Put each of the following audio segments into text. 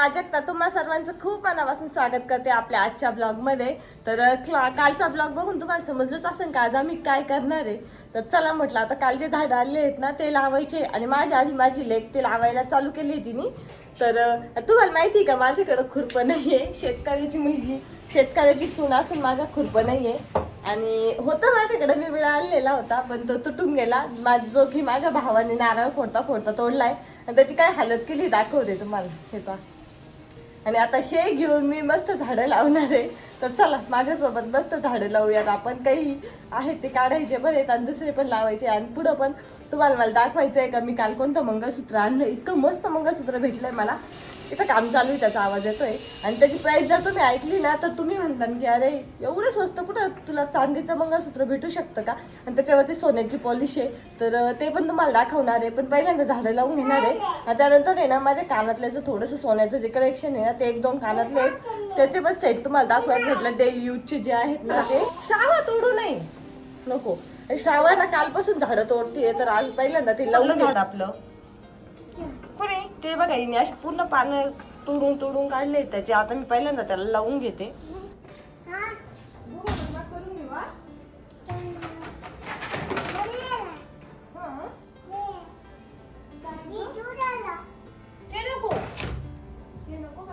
प्राजक्ता तुम्हा सर्वांचं खूप मनापासून स्वागत करते आपल्या आजच्या ब्लॉगमध्ये. तर क्ला- कालचा ब्लॉग बघून तुम्हाला समजलंच असेल का आज आम्ही काय करणार आहे. तर चला म्हटलं आता काल जे झाडं आले आहेत ना ते लावायचे आणि माझ्या आधी माझी लेक ते लावायला चालू केली तिने. तर तुम्हाला माहिती आहे का माझ्याकडं खुरपं नाही आहे शेतकऱ्याची मुलगी शेतकऱ्याची सून असून माझा खुरपं नाही आहे आणि होतं माझ्याकडे मी वेळा आणलेला होता पण तो तुटून गेला. मा जो की माझ्या भावाने नारळ फोडता फोडता तोडलाय. आणि त्याची काय हालत केली दाखवते तुम्हाला. हे पा आणि आता हे घेऊन मी मस्त झाडं लावणार आहे. तर चला माझ्यासोबत मस्त झाडं लावूयात. आपण काही आहेत ते काढायचे पण आहेत आणि दुसरे पण लावायचे आणि पुढं पण. तुम्हाला मला दाखवायचं आहे का? मी काल कोणतं मंगळसूत्र आणलं? इतकं मस्त मंगळसूत्र भेटलं आहे मला. इथं काम चालू आहे त्याचा आवाज येतोय. आणि त्याची प्राईस जर तुम्ही ऐकली ना तर तुम्ही म्हणता की अरे एवढं स्वस्त कुठं? तुला चांदीचं मंगळसूत्र भेटू शकतं का? आणि त्याच्यावरती सोन्याची पॉलिश आहे. तर ते पण तुम्हाला दाखवणार आहे. पण पहिल्यांदा झाडं लावून घेणार आहे. आणि त्यानंतर आहे ना माझ्या कानातल्याचं थोडंसं सोन्याचं जे कलेक्शन आहे ना ते एक दोन कानातले आहेत. त्याचे बस सेट तुम्हाला दाखवायला भेटलं डेली यूजचे जे आहेत ना ते श्रावा तोडू नये. नको. श्रावा ना कालपासून झाडं तोडतीये. तर आज पहिल्यांदा ते लावून घेत आपलं? ते बघा मी अशी पूर्ण पानं तोडून तोडून काढले त्याचे. आता मी पहिल्यांदा त्याला लावून घेते. ते नको. ते नको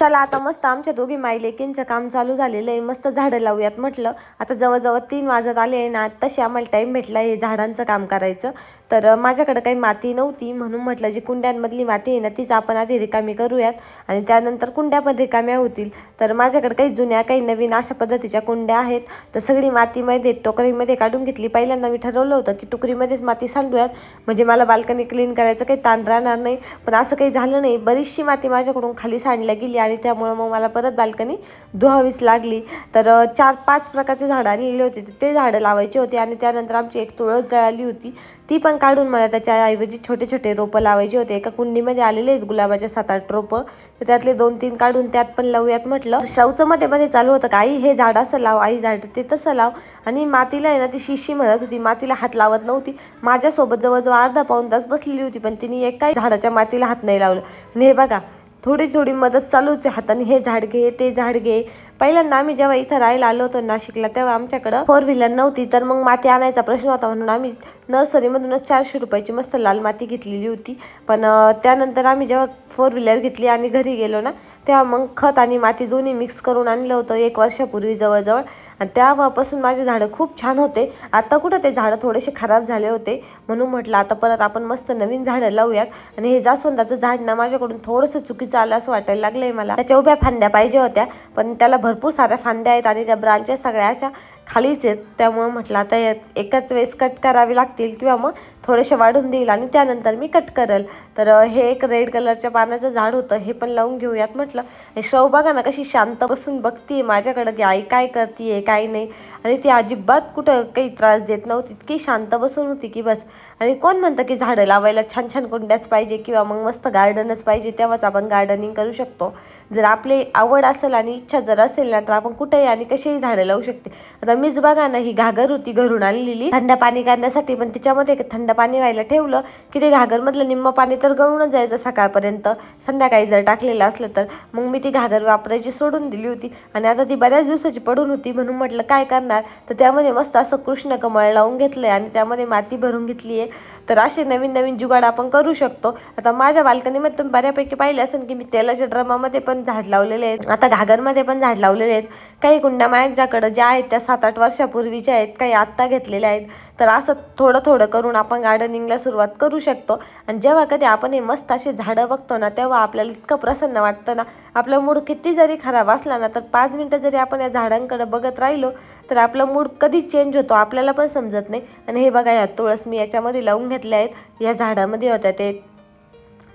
चला आता मस्त आमच्या दोघी मायलेकींचं काम चालू झालेलं आहे. मस्त झाडं लावूयात म्हटलं. आता जवळजवळ तीन वाजत आले आहे ना तशी आम्हाला टाईम भेटला हे झाडांचं काम करायचं. तर माझ्याकडं माझ्याकडे काही माती नव्हती म्हणून म्हटलं जी कुंड्यांमधली माती आहे ना तीच आपण आधी रिकामी करूयात. आणि त्यानंतर कुंड्या पण रिकाम्या होतील. तर माझ्याकडे काही जुन्या काही नवीन अशा पद्धतीच्या कुंड्या आहेत. तर सगळी मातीमध्ये टोकरीमध्ये काढून घेतली. पहिल्यांदा मी ठरवलं होतं की टोकरीमध्येच माती सांडूयात. म्हणजे मला बाल्कनी क्लीन करायचं काही ताण राहणार नाही. पण असं काही झालं नाही. बरीचशी माती माझ्याकडून खाली सांडल्या गेली आणि त्यामुळं मग मला परत बाल्कनी धुवावीच लागली. तर चार पाच प्रकारचे झाडं आणलेली होती. ते झाडं लावायची होती आणि त्यानंतर आमची एक तुळस जळाली होती. ती पण काढून मला त्याच्याऐवजी छोटे छोटे रोपं लावायचे होते. एका कुंडीमध्ये आलेले आहेत गुलाबाचे सात आठ रोपं. तर त्यातले दोन तीन काढून त्यात पण लावूयात म्हटलं. शौचं मध्ये मध्ये चालू होतं का आई हे झाड असं लाव आई झाड ते तसं लाव. आणि मातीला आहे ना ती शिशी म्हणत होती. मातीला हात लावत नव्हती. माझ्यासोबत जवळजवळ अर्धा पाऊन तास बसलेली होती पण तिने एक काही झाडाच्या मातीला हात नाही लावलं. आणि हे बघा थोडी थोडी मदत चालूच आहे हाताने. हे झाड घे ते झाड घे. पहिल्यांदा आम्ही जेव्हा इथं राहायला आलो होतो नाशिकला तेव्हा आमच्याकडं फोर व्हीलर नव्हती. तर मग माती आणायचा प्रश्न होता म्हणून आम्ही नर्सरीमधूनच चारशे रुपयाची मस्त लाल माती घेतलेली होती. पण त्यानंतर आम्ही जेव्हा फोर व्हीलर घेतली आणि घरी गेलो ना तेव्हा मग खत आणि माती दोन्ही मिक्स करून आणलं होतं एक वर्षापूर्वी जवळजवळ. आणि तेव्हापासून माझे झाडं खूप छान होते. आता कुठं ते झाडं थोडेसे खराब झाले होते म्हणून म्हटलं आता परत आपण मस्त नवीन झाडं लावूयात. आणि हे जास्वंदाचं झाड ना माझ्याकडून थोडंसं चुकीचं असं वाटायला लागलंय मला. त्याच्या उभ्या फांद्या पाहिजे होत्या पण त्याला भरपूर साऱ्या फांद्या आहेत आणि त्या ब्रांचेस सगळ्या अशा खालीच आहेत. त्यामुळं म्हटलं आता एकाच वेळेस कट करावी लागतील किंवा मग थोडेसे वाढून देईल आणि त्यानंतर मी कट करेल. तर हे एक रेड कलरच्या पानाचं झाड होतं हे पण लावून घेऊयात म्हटलं. आणि श्रव बघा ना कशी शांत बसून बघतीये माझ्याकडं की आई काय करतीये काय नाही. आणि ती अजिबात कुठं काही त्रास देत नव्हती इतकी शांत बसून होती की बस. आणि कोण म्हणतं की झाडं लावायला छान छान कुंड्याच पाहिजे किंवा मग मस्त गार्डनच पाहिजे तेव्हाच आपण गार्डनिंग करू शकतो. जर आपली आवड असेल आणि इच्छा जर असेल ना तर आपण कुठेही आणि कशीही झाडं लावू शकते. आता मीच बघा ना ही घागर होती घरून आणलेली. थंड पाणी करण्यासाठी पण तिच्यामध्ये थंड पाणी व्हायला ठेवलं की ते घागरमधलं निम्म पाणी तर गळूनच जायचं सकाळपर्यंत. संध्याकाळी जर टाकलेलं असलं तर मग मी ती घागर वापरायची सोडून दिली होती आणि आता ती बऱ्याच दिवसाची पडून होती म्हणून म्हटलं काय करणार? तर त्यामध्ये मस्त असं कृष्ण कमळ लावून घेतलं आहे आणि त्यामध्ये माती भरून घेतली आहे तर असे नवीन नवीन जुगाड आपण करू शकतो. आता माझ्या बाल्कनीमध्ये तुम्ही बऱ्यापैकी पाहिले असेल की की मी तेलाच्या ड्रमामध्ये पण झाड लावलेले आहेत. आता घागरमध्ये पण झाड लावलेले आहेत. काही कुंड्या माझ्याकडं ज्या आहेत त्या सात आठ वर्षापूर्वीच्या आहेत काही आत्ता घेतलेल्या आहेत. तर असं थोडं थोडं करून आपण गार्डनिंगला सुरुवात करू शकतो. आणि जेव्हा कधी आपण हे मस्त असे झाडं बघतो ना तेव्हा आपल्याला इतकं प्रसन्न वाटतं ना. आपला मूड किती जरी खराब असला ना तर पाच मिनटं जरी आपण या झाडांकडे बघत राहिलो तर आपला मूड कधीच चेंज होतो आपल्याला पण समजत नाही. आणि हे बघा या तुळस मी याच्यामध्ये लावून घेतल्या आहेत. या झाडामध्ये होत्या ते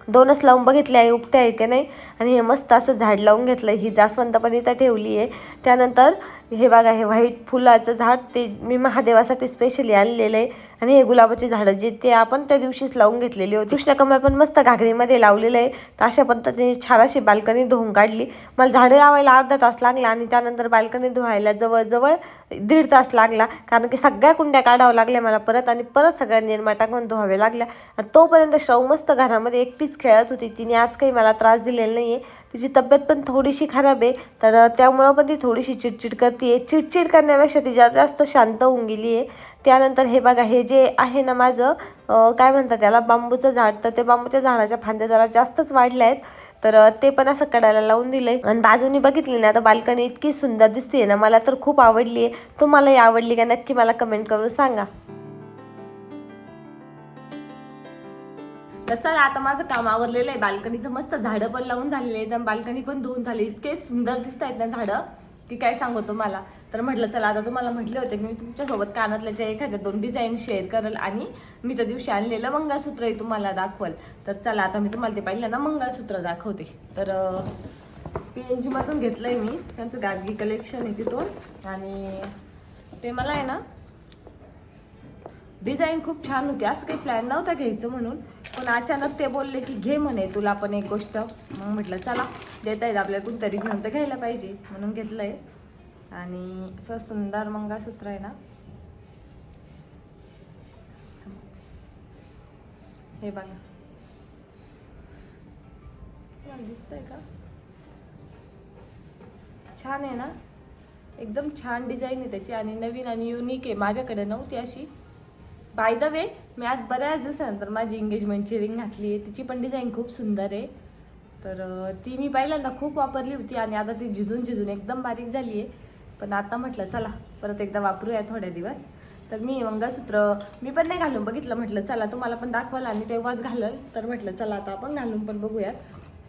दोनच लावून बघितले आहे उगते आहे की नाही? आणि हे मस्त असं झाड लावून घेतलं ही जास्वंत पण इथं ठेवली आहे. त्यानंतर हे बघा हे व्हाईट फुलाचं झाड ते मी महादेवासाठी स्पेशली आणलेलं आहे. आणि हे गुलाबाची झाडं जे ते आपण त्या दिवशीच लावून घेतलेली होती. कृष्णकमळ पण मस्त घागरीमध्ये लावलेलं आहे. तर अशा पद्धतीने छान अशी बाल्कनी धुवून काढली. मला झाडं लावायला अर्धा तास लागला आणि त्यानंतर बाल्कनी धुवायला जवळजवळ दीड तास लागला. कारण की सगळ्या कुंड्या काढावं लागल्या मला परत आणि परत सगळ्या निर्मा टाकून धुवावे लागल्या. आणि तोपर्यंत श्रव मस्त घरामध्ये एकटीच खेळत होती. तिने आज काही मला त्रास दिलेला नाही आहे तिची तब्येत पण थोडीशी खराब आहे. तर त्यामुळं पण ती थोडीशी चिडचिड करते चिडचिड करण्यापेक्षा ती जास्त जास्त शांत होऊन गेली आहे त्यानंतर हे बघा हे जे आहे ना माझं काय म्हणतात त्याला बांबूचं झाड तर ते बांबूच्या झाडाच्या फांद्या जरा जास्तच वाढल्या आहेत. तर ते पण असं कडायला लावून दिलंय. आणि बाजूनी बघितली ना तर बाल्कनी इतकी सुंदर दिसते ना मला तर खूप आवडली आहे तुम्हालाही आवडली का? नक्की मला कमेंट करून सांगा. तर चला आता माझं काम आवरलेलं आहे. बाल्कनीचं मस्त झाडं पण लावून झालेले आहेत बाल्कनी पण धुवून झाली. इतके सुंदर दिसत आहेत ना झाडं. की काय सांगू तुम्हाला तर म्हटलं चला आता तुम्हाला म्हटले होते की मी तुमच्यासोबत कानातल्याच्या एखाद्या दोन डिझाईन शेअर करेल आणि मी त्या दिवशी आणलेलं मंगळसूत्रही तुम्हाला दाखवल. तर चला आता मी तुम्हाला ते पाहिलं ना मंगळसूत्र दाखवते. तर पी एन जीमधून घेतलं आहे मी. त्यांचं गाडगी कलेक्शन आहे तिथून. आणि ते मला आहे ना डिझाईन खूप छान होती. असं काही प्लॅन नव्हता घ्यायचं म्हणून. पण अचानक ते बोलले की घे म्हणे तुला पण एक गोष्ट. मग म्हटलं चला देता येत आपल्याला कोणतरी घेऊन तर घ्यायला पाहिजे म्हणून घेतलंय. आणि असं सुंदर मंगळसूत्र आहे ना. हे बघा. दिसतंय का? छान आहे ना? एकदम छान डिझाईन आहे त्याची आणि नवीन आणि युनिक आहे. माझ्याकडे नव्हती अशी. बाय द वे मी आज बऱ्याच दिवसानंतर माझी एंगेजमेंटची रिंग घातली आहे. तिची पण डिझाईन खूप सुंदर आहे. तर ती मी पहिल्यांदा खूप वापरली होती आणि आता ती झिजून झिजून एकदम बारीक झाली आहे. पण आता म्हटलं चला परत एकदा वापरूया थोड्या दिवस. तर मी मंगळसूत्र मी पण नाही घालून बघितलं म्हटलं चला तुम्हाला पण दाखवाल आणि तेव्हाच घालल. तर म्हटलं चला आता आपण घालून पण बघूयात.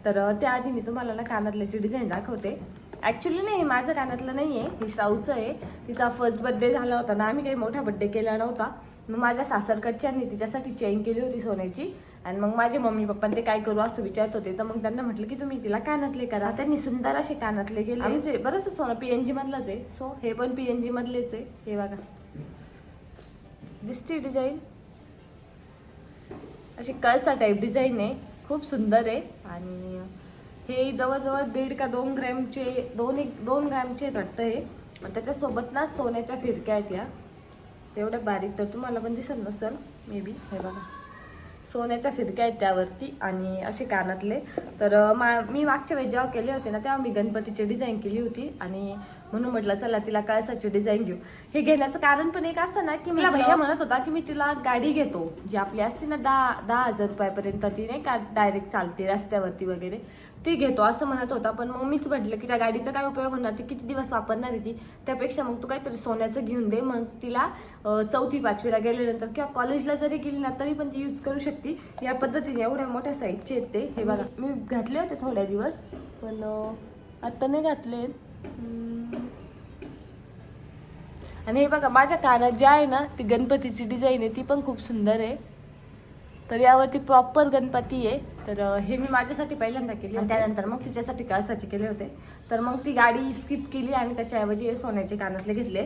तर त्याआधी मी तुम्हाला ना कानातल्याची डिझाईन दाखवते. ॲक्च्युली नाही माझं कानातलं नाही आहे हे श्राऊचं आहे. तिचा फर्स्ट बड्डे झाला होता ना आम्ही काही मोठा बड्डे केला नव्हता. मग माझ्या सासरकडच्यांनी तिच्यासाठी चेन केली होती सोन्याची. आणि मग माझे मम्मी पप्पा ते काय करू असं विचारत होते. तर मग त्यांना म्हटलं की तुम्ही तिला कानातले करा. त्यांनी सुंदर असे कानातले गेले म्हणजे बरंच सोनं पी एन जी मधलंच आहे. सो हे पण पी एन जी मधलेच आहे. हे बघा. दिसते डिझाईन. अशी कळसा टाईप डिझाईन आहे. खूप सुंदर आहे. आणि हे जवळजवळ दीड का दोन ग्रॅमचे दोन एक दोन ग्रॅमचे वाटतं हे त्याच्यासोबत ना सोन्याच्या फिरक्या आहेत या. तेवढं बारीक तर तुम्हाला पण दिसत नसेल मे बी हे बघा. सोन्याच्या फिरक्या आहेत त्यावरती आणि असे कानातले. तर मा मी मागच्या वेळेस जेव्हा केले होते ना तेव्हा मी गणपतीची डिझाईन केली होती आणि म्हणून म्हटलं चला तिला कळसाची डिझाईन घेऊ. हे घेण्याचं कारण पण एक असं ना की मला भैया म्हणत होता की मी तिला गाडी घेतो जी आपली असते ना दहा दहा हजार रुपयापर्यंत ती नाही का डायरेक्ट चालते रस्त्यावरती वगैरे ती घेतो असं म्हणत होता. पण मग मीच म्हटलं की त्या गाडीचा काय उपयोग होणार? ती किती दिवस वापरणार आहे ती? त्यापेक्षा मग तू काहीतरी सोन्याचं घेऊन दे. मग तिला चौथी पाचवीला गेल्यानंतर किंवा कॉलेजला जरी गेली ना तरी पण ती यूज करू शकते. या पद्धतीने एवढ्या मोठ्या साईजचे आहेत ते. हे बघा. मी घातले होते थोड्या दिवस पण अं, आता नाही घातले. आणि हे बघा माझ्या कानात जे आहे ना ती गणपतीची डिझाईन आहे ती पण खूप सुंदर आहे. तर यावरती प्रॉपर गणपती आहे. तर हे मी माझ्यासाठी पहिल्यांदा केली आणि त्यानंतर मग तिच्यासाठी कळसाचे केले होते? तर मग ती गाडी स्किप केली आणि त्याच्याऐवजी हे सोन्याचे कानातले घेतले.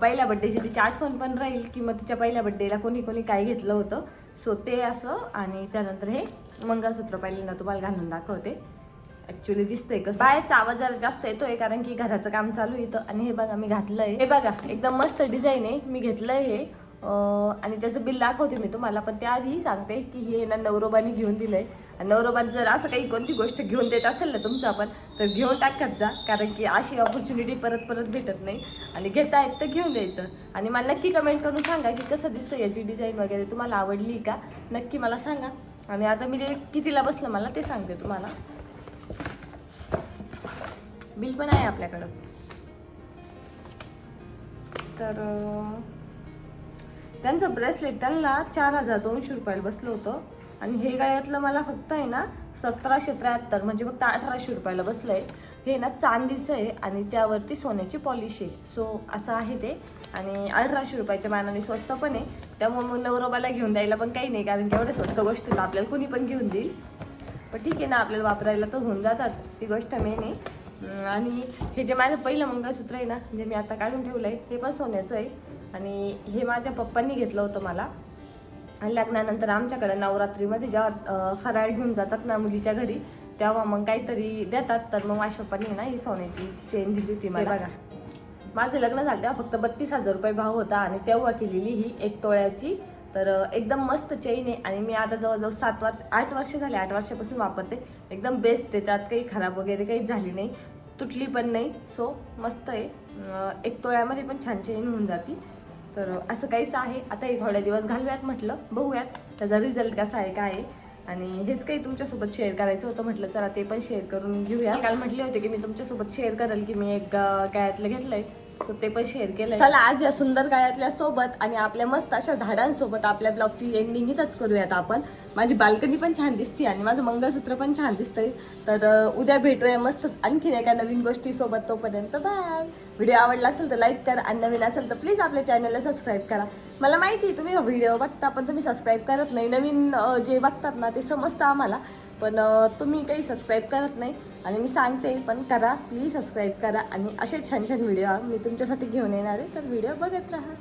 पहिल्या बड्डेची तिची आठवण पण राहील की मग तिच्या पहिल्या बड्डेला कोणी कोणी काय घेतलं होतं. सो ते असं आणि त्यानंतर हे मंगळसूत्र पहिल्यांदा तुम्हाला घालून दाखवते. ऍक्च्युली दिसतंय कसं? बाहेरचा आवाज जरा जास्त येतोय कारण की घराचं काम चालू येतं आणि हे बघा मी घातलंय. हे बघा एकदम मस्त डिझाईन आहे. मी घेतलंय हे. आणि त्याचं बिल दाखवते मी तुम्हाला पण त्याआधी सांगते की हे ना नवरोबानी घेऊन दिलंय. आणि नवरोबाने जर असं काही कोणती गोष्ट घेऊन देत असेल ना तुमचं आपण तर घेऊन टाकत जा कारण की अशी ऑपॉर्च्युनिटी परत परत भेटत नाही. आणि घेता येत तर घेऊन द्यायचं. आणि मला नक्की कमेंट करून सांगा की कसं दिसतं याची डिझाईन वगैरे. तुम्हाला आवडली का? नक्की मला सांगा. आणि आता मी ते कितीला बसलं मला ते सांगते तुम्हाला. बिल पण आहे आपल्याकडं. तर त्यांचं ब्रेसलेट त्यांना चार हजार दोनशे रुपयाला बसलं होतं. आणि हे गळ्यातलं मला फक्त आहे ना सतराशे त्र्याहत्तर म्हणजे फक्त अठराशे रुपयाला बसलं आहे हे ना चांदीचं आहे आणि त्यावरती सोन्याची पॉलिश आहे. सो असं आहे ते. आणि अठराशे रुपयाच्या मानाने स्वस्त पण आहे. त्यामुळे मग नवरोबाला घेऊन द्यायला पण काही नाही कारण की एवढ्या स्वस्त गोष्ट आपल्याला कुणी पण घेऊन देईल. पण ठीक आहे ना आपल्याला वापरायला तर होऊन जातात. ती गोष्ट मेन आहे. आणि हे जे माझं पहिलं मंगळसूत्र आहे ना जे मी आता काढून ठेवलं आहे हे पण सोन्याचं आहे. आणि हे माझ्या पप्पांनी घेतलं होतं मला. आणि लग्नानंतर आमच्याकडे नवरात्रीमध्ये जेव्हा फराळ घेऊन जातात ना मुलीच्या घरी तेव्हा मग काहीतरी देतात. तर मग माझ्या पप्पांनी ना ही सोन्याची चेन दिली होती मला. बघा. माझं लग्न झालं तेव्हा फक्त बत्तीस हजार रुपये भाव होता आणि तेव्हा केलेली ही एक तोळ्याची तर एकदम मस्त चेन आहे आणि मी आता जवळजवळ सात वर्ष आठ वर्ष झाले आठ वर्षापासून वापरते. एकदम बेस्ट आहे त्यात काही खराब वगैरे काही झाली नाही. तुटली पण नाही. सो मस्त आहे. एक तोळ्यामध्ये पण छान चेन होऊन जाते. तर असं काहीच आहे. आता हे थोड्या दिवस घालूयात म्हटलं. बघूयात त्याचा रिझल्ट कसा आहे काय आहे. आणि हेच काही तुमच्यासोबत शेअर करायचं होतं म्हटलं. चला ते पण शेअर करून घेऊया. काल म्हटले होते की मी तुमच्यासोबत शेअर करेल की मी एक अं, घेतलं आहे सो ते पण शेअर केलं चला आज या सुंदर गायातल्या सोबत आणि आपल्या मस्त अशा झाडांसोबत आपल्या ब्लॉगची एंडिंग इथंच करूयात आपण. माझी बाल्कनी पण छान दिसते आणि माझं मंगळसूत्र पण छान दिसतंय. तर उद्या भेटूया मस्त आणखीन एका नवीन गोष्टीसोबत. तोपर्यंत बाय व्हिडिओ आवडला असेल तर लाईक करा आणि नवीन असेल तर प्लीज आपल्या चॅनलला सबस्क्राईब करा. मला माहिती आहे तुम्ही व्हिडिओ बघता पण तुम्ही सबस्क्राईब करत नाही. नवीन जे बघतात ना ते समजतं आम्हाला. पण तुम्ही काही सबस्क्राईब करत नाही आणि मी सांगते पण करा प्लीज सबस्क्राईब करा आणि असे छान छान व्हिडिओ मी तुमच्यासाठी घेऊन येणार आहे. तर व्हिडिओ बघत राहा.